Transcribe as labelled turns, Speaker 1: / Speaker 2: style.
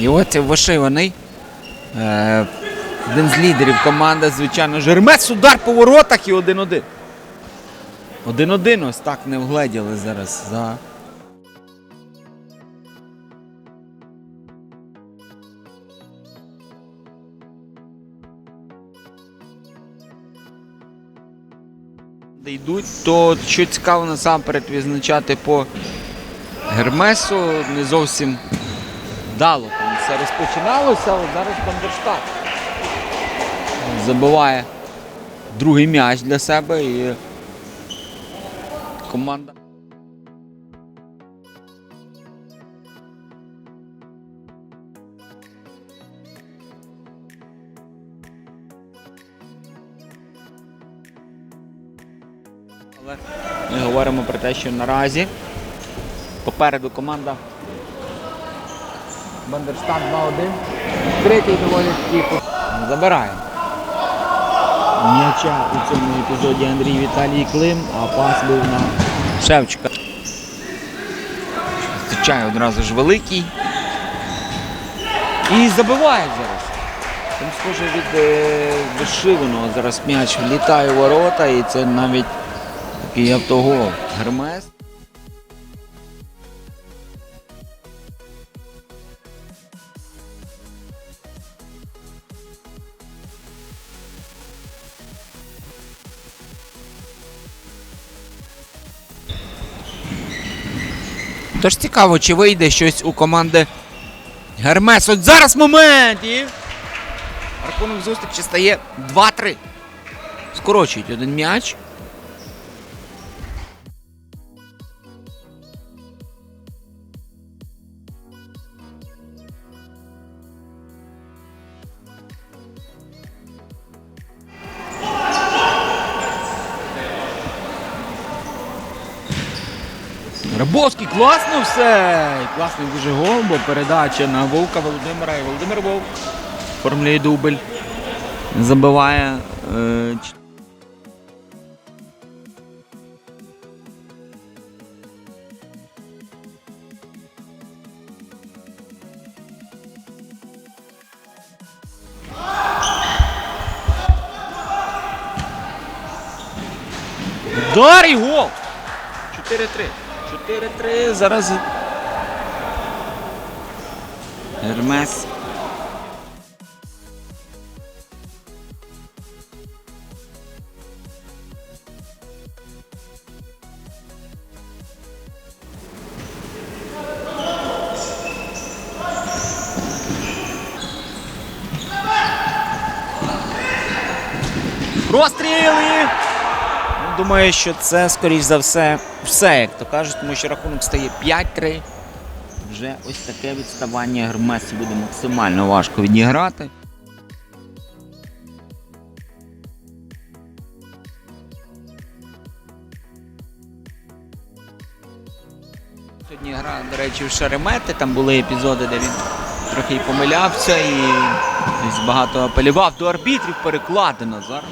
Speaker 1: І от вишиваний. Е, один з лідерів команди, звичайно, Жермес. Удар по воротах і 1-1. 1-1 ось так не вгледіли зараз за. Йдуть, то що цікаво насамперед відзначати по Гермесу не зовсім вдало все розпочиналося, але зараз Бандерштат забиває другий м'яч для себе і команда. Але ми говоримо про те, що наразі попереду команда Бандерштат 2-1. Третій доволі таки забирає. М'яча у цьому епізоді Андрій Віталій Клим, а пас був на Шевчика. Зустрічає одразу ж великий. І забиває зараз. Там схоже від е, вишиваного зараз м'яч влітає у ворота і це навіть такий автогол. Гермес. Тож цікаво, чи вийде щось у команди Гермес. От зараз момент! І рахунок зустрічі стає 2-3. Скорочують один м'яч. Рабовський, класно все! Класний дуже гол, бо передача на Вовка Володимира. І Володимир Вовк оформлює дубль. Забиває. Е, Удар гол! 4-3. 4-3. Зараз. Гермес. Розстріли! Ну, Думаю, що це, скоріш за все, все, як то кажуть, тому що рахунок стає 5-3. Вже ось таке відставання Гермесу буде максимально важко відіграти. Сьогодні гра, до речі, в Шеремети. Там були епізоди, де він трохи помилявся і десь багато апелював до арбітрів перекладено зараз.